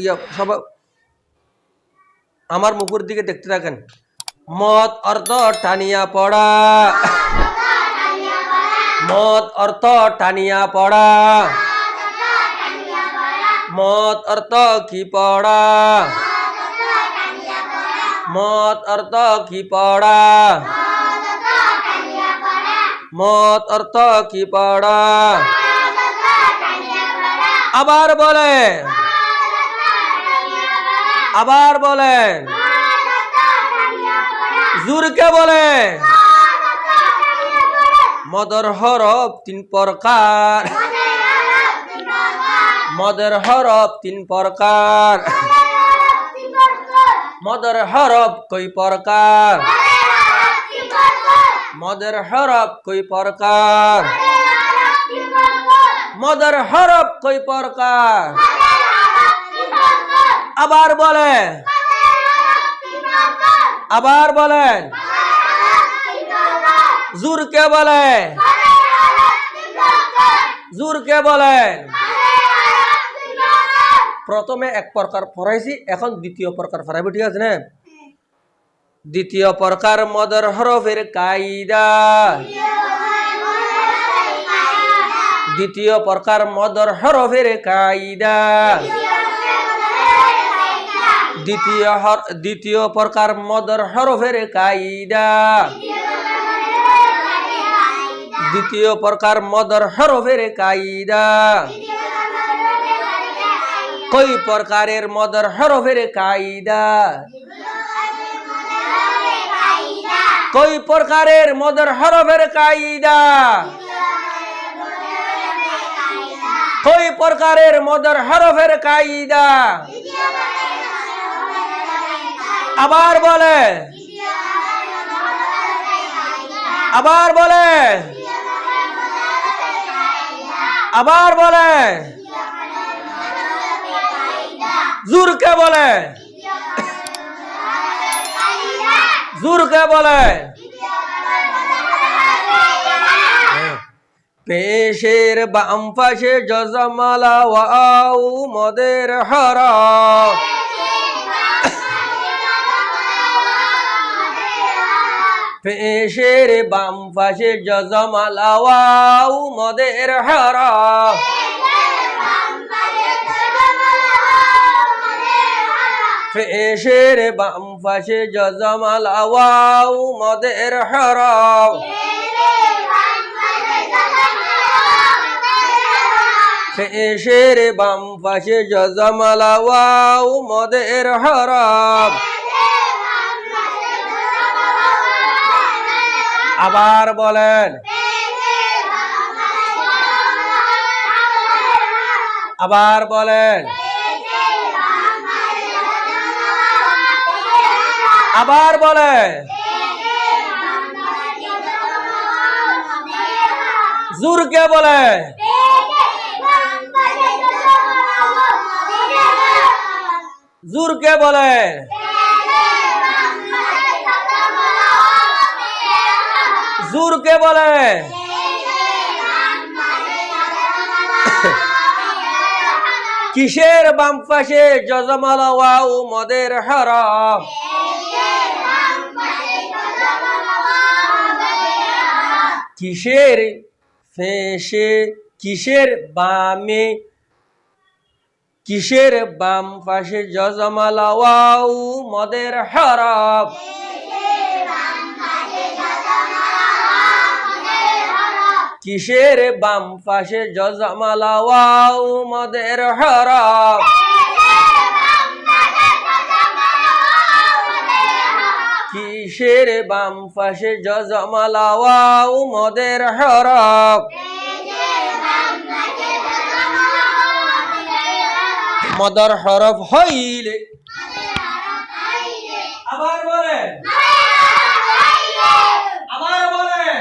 ইয়া সবাই আমার মুখের দিকে দেখতে থাকেন মত অর্থ টানিয়া পড়া মত অর্থ টানিয়া পড়া মত অর্থ কি পড়া মত অর্থ কি পড়া মত অর্থ কি পড়া আবার বলে আবার বলে জুরকে বলে মদর হরফ তিন প্রকার। মদের হরফ তিন প্রকার। মদের হরফ কই প্রকার? মদের হরফ কই প্রকার? মদের হরফ কই প্রকার? আবার বলে আবার বলেন। জুরকে বলে জুরকে বলেন? প্রথমে এক প্রকার পড়াইছি এখন দ্বিতীয় প্রকার পড়াইব ঠিক আছে না? দ্বিতীয় প্রকার মদর হরফের কায়দা। দ্বিতীয় প্রকার মদর হরফের কায়দা। দ্বিতীয় দ্বিতীয় প্রকার মদর হরফের কায়দা। দ্বিতীয় প্রকার মদর হরফের কায়দা। কই প্রকারের মদর হরফের কায়দা? কই প্রকারের মদর হরফের কায়দা? কই প্রকারের মদর হরফের কায়দা? আবার বলে। আবার বলে। আবার বলে। জুরকে বলে। জুরকে বলে। পেশের বাম পাশে জজমালা ওয়াও, মদের হরা। পেশের বাম পাশে জজমালা ওয়াও, মদের হরা। পেশের বাম পাশে জজমালাওয়াউ মদের হরা। পেশের বাম পাশে জজমালাওয়াউ মদের হরব আবার বলেন। আবার বলেন। আবার বলেন। জুরকে বলে জুরকে বলে জুরকে বলে। কিসের বাম পাশে? জজমালা ওয়াও মদের হরম। কিসের ফেসে? কিসের বামে? কিসের বাম পাশে? জজমালা ওয়াও মদের হরব কিসের বাম পাশে জজমালা? ওয়াও মদের হরব কিসের বাম পাশে জজমালা? ওয়াও মদের হরব মদর হরফ হইলে আবার বলেন আবার বলেন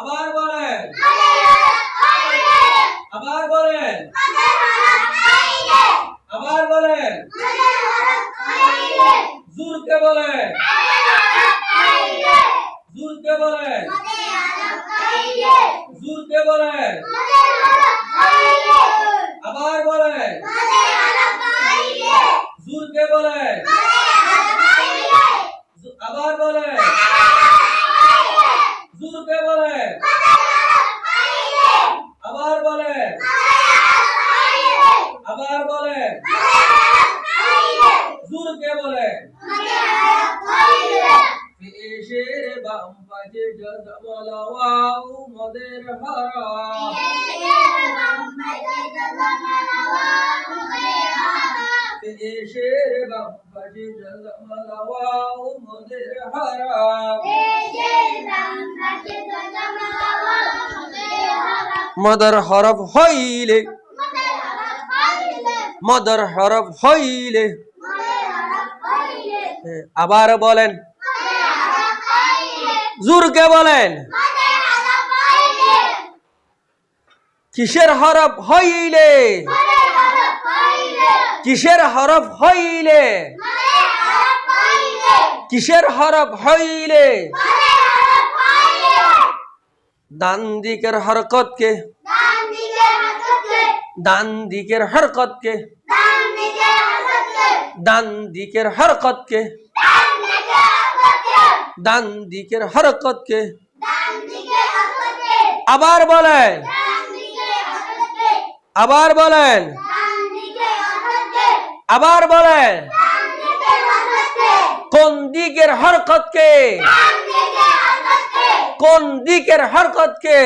আবার বলেন আবার বলেন আবার বলেন জুরকে বলেন জুরকে বলেন জুরকে বলেন আবার বলেন জুরকে বলেন জু- আবার বলেন জুরকে বলেন আবার বলেন আবার বলেন জুরকে বলেন পেশের বাম পাশে জজমলা ওয়াও মদের হারা পেশের বাম পাশে জজমলা ওয়াও মদের হারা মদর হরফ হইলে মদর হরফ হইলে হ্যাঁ, আবার বলেন। জুরকে বলেন। কিসের হরফ হইলে? কিসের হরফ হইলে? কিসের হরফ হইলে? ডান দিকের হরকতকে। ডান দিকের হরকতকে। ডান দিকের হরকতকে, ডান দিকের হরকতকে, আবার বলেন আবার বলেন আবার বলেন, কোন দিকের হরকতকে, কোন দিকের হরকতকে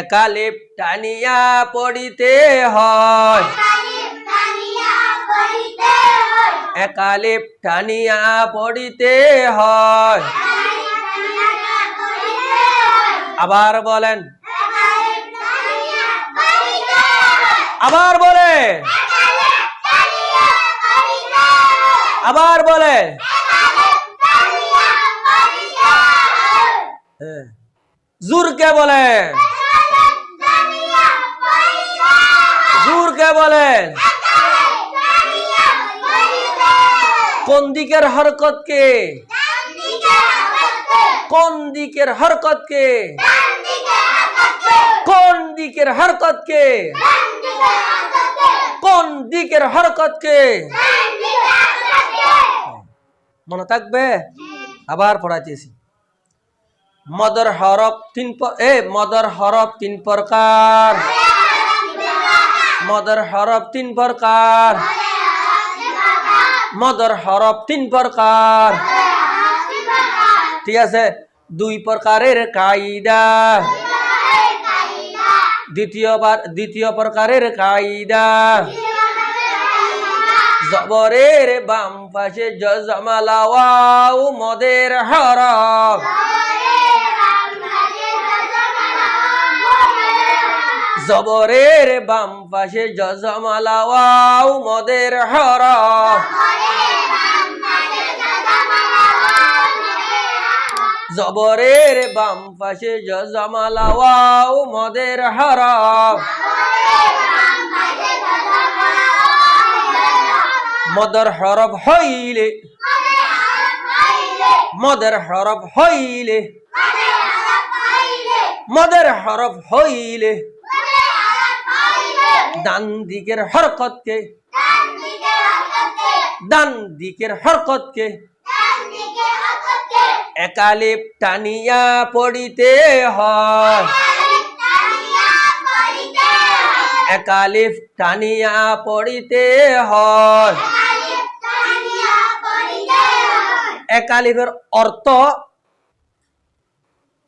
একালিপ টানিয়া পড়িতে হয়। একালিপ টানিয়া পড়িতে হয় আবার বলেন আবার বলেন আবার বলেন হ্যাঁ। জুরকে বলেন জুরকে বলেন কোন দিকের হরকতকে কোন দিকের হরকতকে কোন দিকের হরকতকে কোন দিকের হরকতকে মনে থাকবে? আবার পড়াইতেছি। মদর হরফ তিন এ, মদর হরফ তিন প্রকার। মদর হরফ তিন প্রকার। মদর হরফ তিন প্রকার। ঠিক আছে? দুই প্রকারের কায়দা। দ্বিতীয়বার দ্বিতীয় প্রকারের কায়দা। জবরের বাম পাশে জজমালাওয়াও মদের হরফ। জবরের বাম পাশে জজমালাওয়াও মদের হরফ। জবরের বাম পাশে জজমালাওয়াও মদের হরফ মদর হরফ হইলে, মদের হরফ হইলে, মদের হরফ হইলে, ডান দিকের হরকতকে, ডান দিকের হরকতকে একালিপ টানিয়া পড়িতে হয়। একালিফ টানিয়া পড়িতে হয়। একালিফের অর্থ,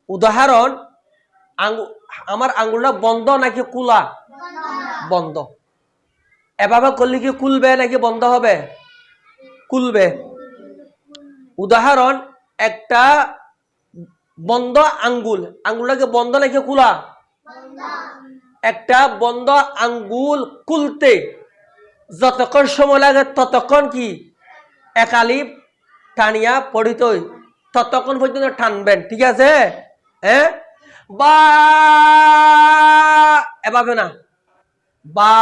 উদাহরণ আমার আঙ্গুলটা বন্ধ নাকি কুলা? বন্ধ। এভাবে করলে কি কুলবে নাকি বন্ধ হবে? কুলবে। উদাহরণ একটা বন্ধ আঙ্গুল। আঙ্গুলটাকে বন্ধ নাকি খোলা? একটা বন্ধ আঙ্গুল খুলতে যতক্ষণ সময় লাগে ততক্ষণ কি? একালি টানিয়া পড়িত ততক্ষণ পর্যন্ত টানবেন, ঠিক আছে? হ্যাঁ বা এভাবে না। বা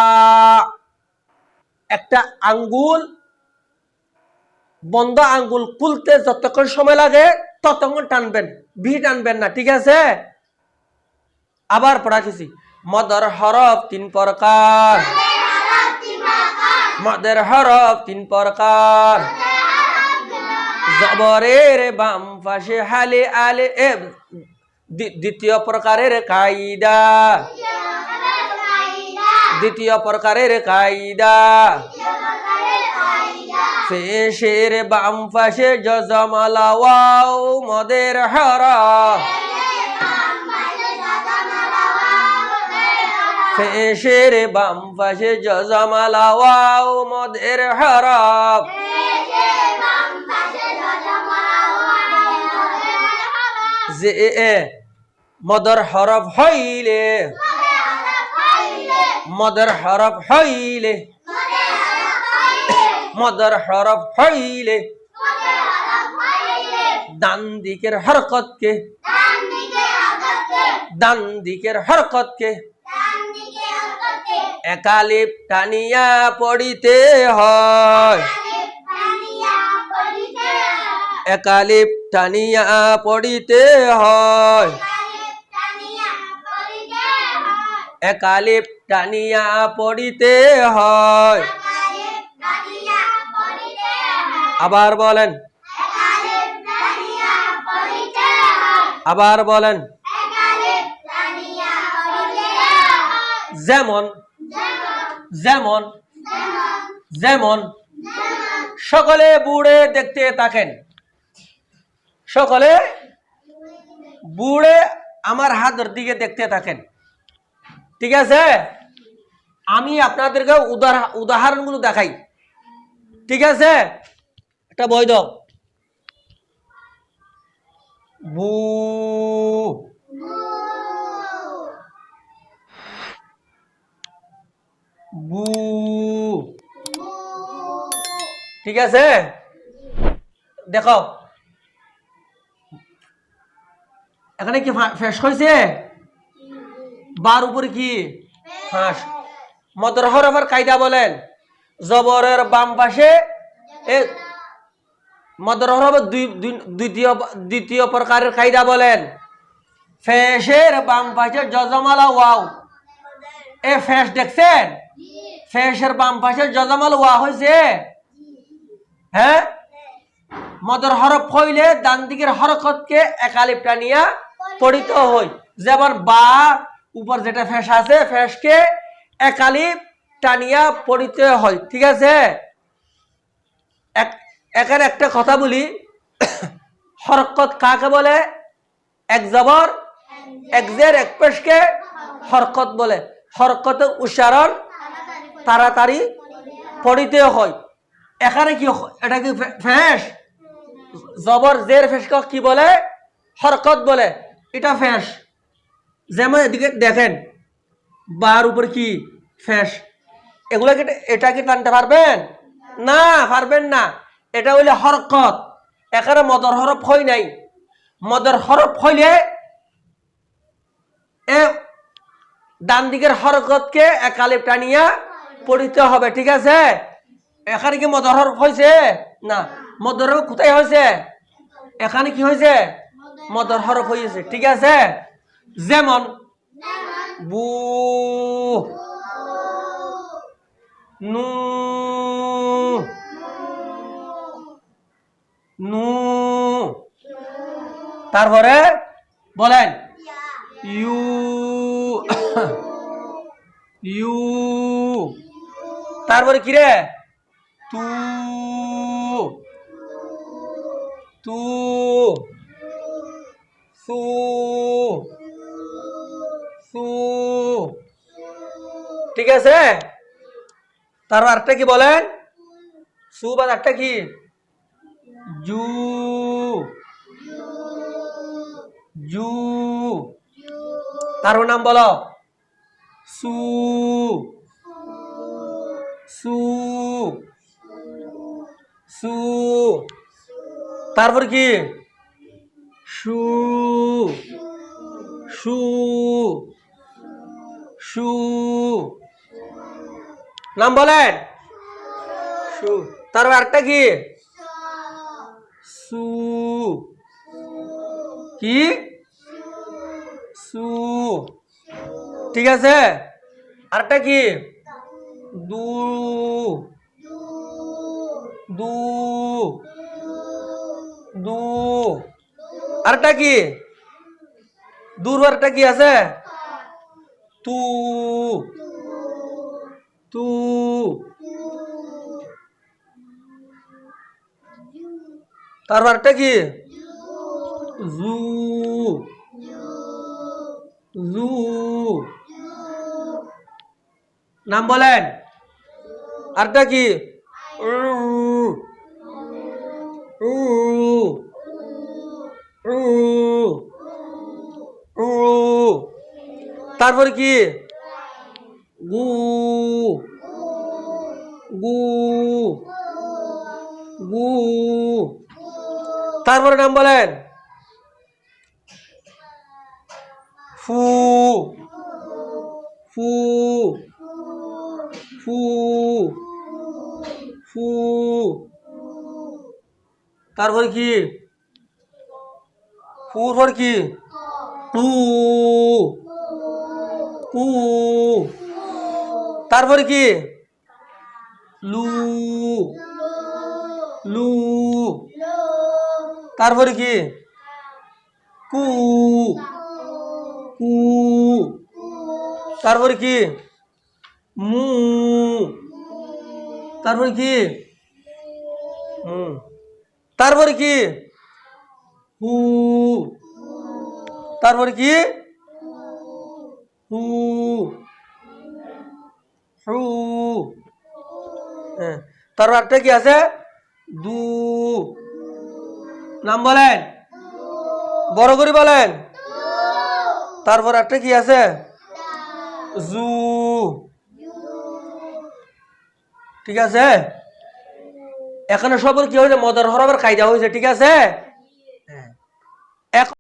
একটা আঙ্গুল বন্ধ আঙ্গুল খুলতে যতক্ষণ সময় লাগে, ততক্ষণ টানবেন ভি টানবেন না, ঠিক আছে? আবার পড়াচ্ছি মদর হরফ তিন প্রকার। মদের হরফ তিন প্রকার। জবরের বাম পাশে হালে আলে এ দ্বি- দ্বিতীয় প্রকারের কায়দা। দ্বিতীয় প্রকারের কায়দা। পেশের বাম পাশে জজমালা ওয়াও মদের হরফ পেশের বাম পাশে জজমালা ওয়াও মদের হরফ যে এ মদর হরফ হইলে, মদর হরফ হইলে মদর হরফ হইলে ডান দিকের হরকতকে ডান দিকের হরকতকে একালিপ টানিয়া পড়িতে হয়। একালিপ টানিয়া পড়িতে হয়। একালিপ টানিয়া পড়িতে হয়। আবার বলেন। আবার বলেন। যেমন যেমন যেমন, সকলে বুড়ে দেখতে থাকেন। সকলে বুড়ে আমার হাতের দিকে দেখতে থাকেন। ঠিক আছে? আমি আপনাদেরকে উদাহরণ উদাহরণগুলো দেখাই। ঠিক আছে? একটা বই দাও। বু। বু। ঠিক আছে? দেখো এখানে কি ফেস হয়েছে বার উপরে কি? ফাঁস মদর হরফের কায়দা বলেন। জবরের বাম পাশে এ মদর হরফের দুই, দুই- দ্বিতীয় দ্বিতীয় প্রকারের কায়দা বলেন। ফেসের বাম পাশে জজমালা ওয়াও। এ ফেস দেখছেন? ফেসের বাম পাশে জজমাল ওয়া হয়েছে হ্যাঁ? মদর হরফ হইলে ডান দিকের হরকতকে একালিপ টানিয়া পড়িতে হয় যেমন বা, উপর যেটা ফেস আছে ফেসকে একালি টানিয়া পড়িতে হয়। ঠিক আছে? এক- এখানে একটা কথা বলি। হরকত কাকে বলে? এক জবর, এক জের, এক পেশকে হরকত বলে। হরকতের উচ্চারণ তাড়াতাড়ি পড়িতে হয়। এখানে কি এটা কি ফে- ফেস? জবর, জের ফেসকে কি বলে? হরকত বলে। এটা ফেস। যেমন এদিকে দেখেন, বার উপর কি? ফেস। এগুলো কি এটা কি টানতে পারবেন? না পারবেন না। এটা হইলে হরকত। এখানে মদর হরফ হয় নাই। মদর হরফ হইলে ডান দিকের হরকতকে একালিপ টানিয়া পড়িতে হবে ঠিক আছে? এখানে কি মদর হরফ হয়েছে না। মদর হরফ কোথায় হয়েছে এখানে কি হয়েছে মদর হরফ হয়েছে ঠিক আছে? যেমন বু নু নু। তারপরে বলেন। ইউ। ইউ। তারপরে কি রে? তু। তু। সু। সু। ঠিক আছে? তারপর আরেকটা কি বলেন? সু বাদ একটা কি? জু। জু। তার নাম বলো। সু। সু। সু। তারপর কি? সু। সু। সু। নাম বলেন। সু। তারপর আরেকটা কি? সু কি সু ঠিক আছে আরেকটা কি দু দু দু আরেকটা কি দূর আরেকটা কি আছে তু তু তারপর আরেকটা কি জু জু নাম বলেন আরেকটা কি উ, উ, উ, উ। তারপরে কি গু গু গু তারপরে নাম বলেন। ফু। ফু। ফু। ফু। তারপরে কি? ফুর পর কি? টু টু তারপরে কি? লু। লু। তারপরে কি কু কু তারপরে কি মু তারপরে কি হুম তারপরে কি হু তারপরে কি হু হু হ্যাঁ তারপর একটা কি আছে দু নাম বলেন। বড় করে বলেন। তারপর একটা কি আছে? জু। ঠিক আছে? এখানে সবর কি হয়েছে? মদার হরবার কায়দা হয়েছে ঠিক আছে? হ্যাঁ।